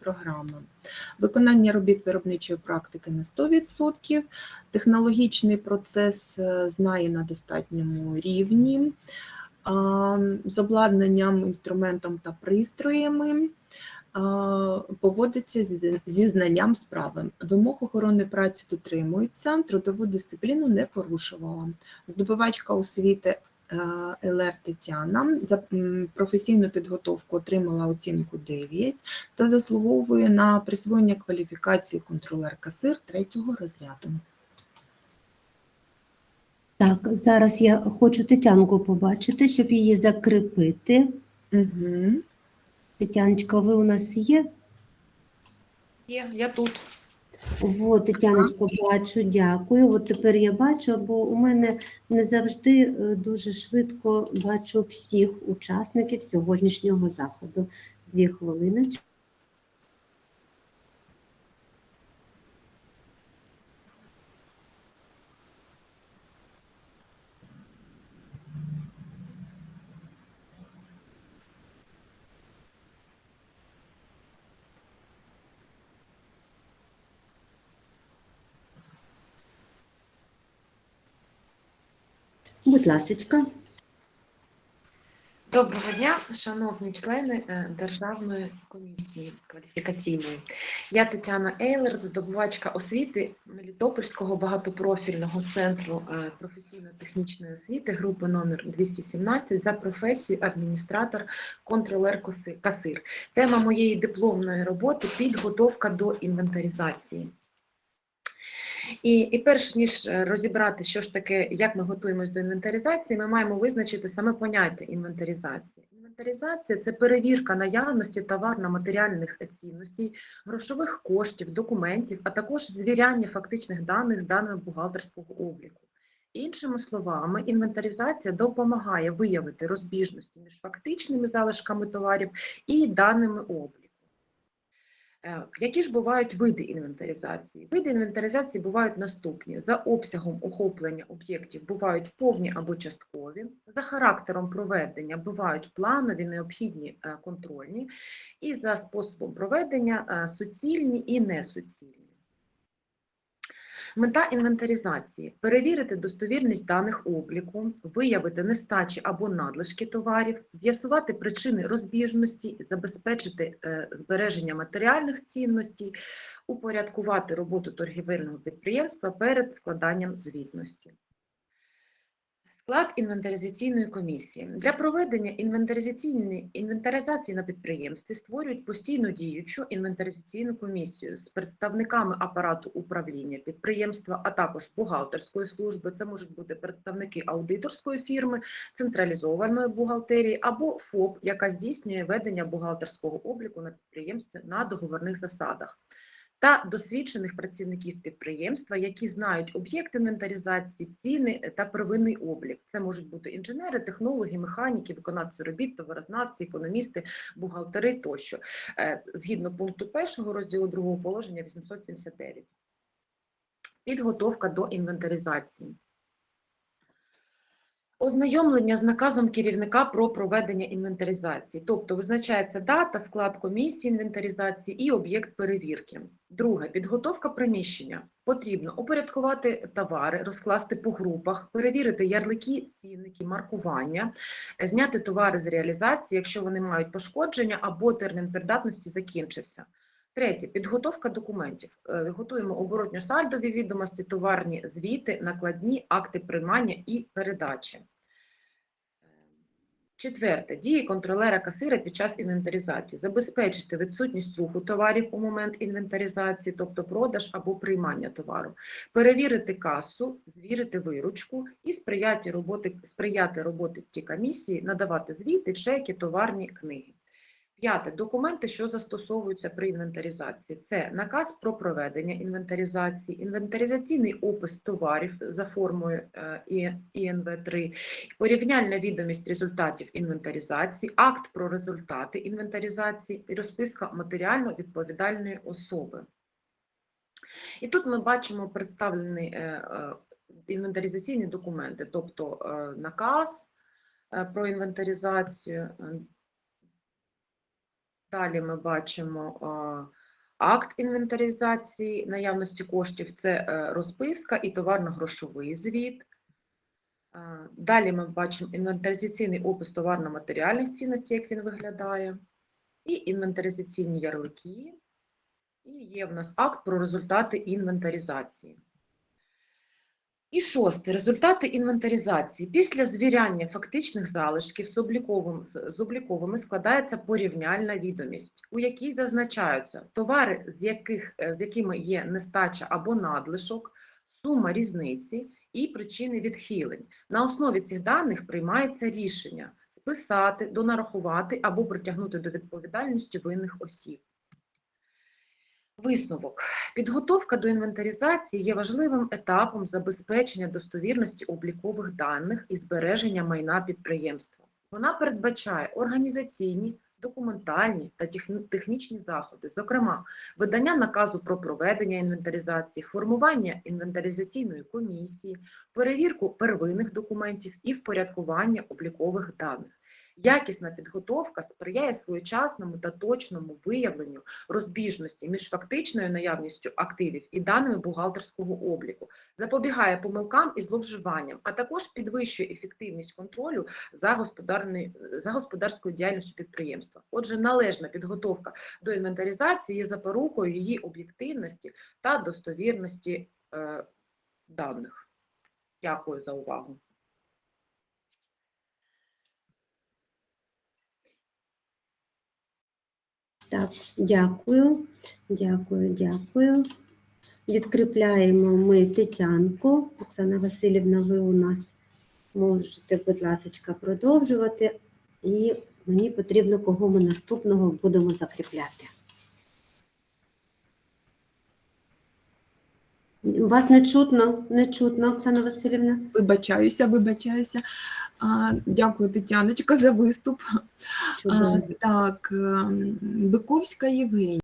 програми. Виконання робіт виробничої практики на 100%, технологічний процес е, знає на достатньому рівні, з обладнанням, інструментом та пристроями поводиться зі- знанням справи. Вимог охорони праці дотримується, трудову дисципліну не порушувала. Здобувачка освіти ЛР Тетяна за професійну підготовку отримала оцінку 9 та заслуговує на присвоєння кваліфікації контролер-касир третього розряду. Так, зараз я хочу Тетянку побачити, щоб її закріпити. Угу. Тетяночка, ви у нас є? Є, я тут. О, Тетяночка, бачу, дякую. От тепер я бачу, бо у мене не завжди е, дуже швидко бачу всіх учасників сьогоднішнього заходу. Дві хвилиночки. Будь ласочка. Доброго дня, шановні члени е, Державної комісії кваліфікаційної. Я Тетяна Ейлер, здобувачка освіти Мелітопольського багатопрофільного центру е, професійно-технічної освіти групи номер 217 за професією адміністратор контролер касир. Тема моєї дипломної роботи підготовка до інвентаризації. І, і перш ніж е, розібрати, що ж таке, як ми готуємось до інвентаризації, ми маємо визначити саме поняття інвентаризації. Інвентаризація це перевірка наявності товарно-матеріальних цінностей, грошових коштів, документів, а також звіряння фактичних даних з даними бухгалтерського обліку. Іншими словами, інвентаризація допомагає виявити розбіжності між фактичними залишками товарів і даними обліку. Е, Які ж бувають види інвентаризації? Види інвентаризації бувають наступні: за обсягом охоплення об'єктів бувають повні або часткові, за характером проведення бувають планові, необхідні е, контрольні, і за способом проведення е, суцільні і несуцільні. Мета інвентаризації перевірити достовірність даних обліку, виявити нестачі або надлишки товарів, з'ясувати причини розбіжності, забезпечити е, збереження матеріальних цінностей, упорядкувати роботу торгівельного підприємства перед складанням звітності. Склад інвентаризаційної комісії. Для проведення інвентаризації на підприємстві створюють постійно діючу інвентаризаційну комісію з представниками апарату управління підприємства, а також бухгалтерської служби. Це можуть бути представники аудиторської фірми, централізованої бухгалтерії або ФОП, яка здійснює ведення бухгалтерського обліку на підприємстві на договорних засадах та досвідчених працівників підприємства, які знають об'єкт інвентаризації, ціни та первинний облік. Це можуть бути інженери, технологи, механіки, виконавці робіт, товарознавці, економісти, бухгалтери тощо, Е, згідно пункту 1 розділу 2 положення 879. Підготовка до інвентаризації. Ознайомлення з наказом керівника про проведення інвентаризації, тобто визначається дата, склад комісії інвентаризації і об'єкт перевірки. Друге підготовка приміщення. Потрібно упорядкувати товари, розкласти по групах, перевірити ярлики, цінники, маркування, зняти товари з реалізації, якщо вони мають пошкодження або термін придатності закінчився. Третє підготовка документів. Е, Готуємо оборотньо-сальдові відомості, товарні звіти, накладні, акти приймання і передачі. Е, Четверте. Дії контролера касира під час інвентаризації. Забезпечити відсутність руху товарів у момент інвентаризації, тобто продаж або приймання товару. Перевірити касу, звірити виручку і сприяти роботи, сприяти роботі комісії, надавати звіти, чеки, товарні книги. П'яте. Документи, що застосовуються при інвентаризації. Це наказ про проведення інвентаризації, інвентаризаційний опис товарів за формою е, ІНВ-3, порівняльна відомість результатів інвентаризації, акт про результати інвентаризації і розписка матеріально відповідальної особи. І тут ми бачимо представлені е, е, інвентаризаційні документи, тобто наказ про інвентаризацію, Далі ми бачимо акт інвентаризації наявності коштів, це е, розписка і товарно-грошовий звіт. Далі ми бачимо інвентаризаційний опис товарно-матеріальних цінностей, як він виглядає, і інвентаризаційні ярлики. І є в нас акт про результати інвентаризації. І шосте. Результати інвентаризації. Після звіряння фактичних залишків з, обліковим, з обліковими складається порівняльна відомість, у якій зазначаються товари, з, яких, е, з якими є нестача або надлишок, сума різниці і причини відхилень. На основі цих даних приймається рішення списати, донарахувати або притягнути до відповідальності винних осіб. Висновок. Підготовка до інвентаризації є важливим етапом забезпечення достовірності облікових даних і збереження майна підприємства. Вона передбачає організаційні, документальні та технічні заходи, зокрема, видання наказу про проведення інвентаризації, формування інвентаризаційної комісії, перевірку первинних документів і впорядкування облікових даних. Якісна підготовка сприяє своєчасному та точному виявленню розбіжності між фактичною наявністю активів і даними бухгалтерського обліку, запобігає помилкам і зловживанням, а також підвищує ефективність контролю за, за господарською діяльністю підприємства. Отже, належна підготовка до інвентаризації є запорукою її об'єктивності та достовірності е, даних. Дякую за увагу. Так, дякую, дякую, дякую. Відкріпляємо ми Тетянку. Оксана Васильівна, ви у нас можете, будь ласка, продовжувати. І мені потрібно, кого ми наступного будемо закріпляти. Вас не чутно, не чутно, Оксана Васильівна. Вибачаюся, вибачаюся. Дякую, Тетяночка, за виступ. Чудово. Так, ем, Биковська Євгенія.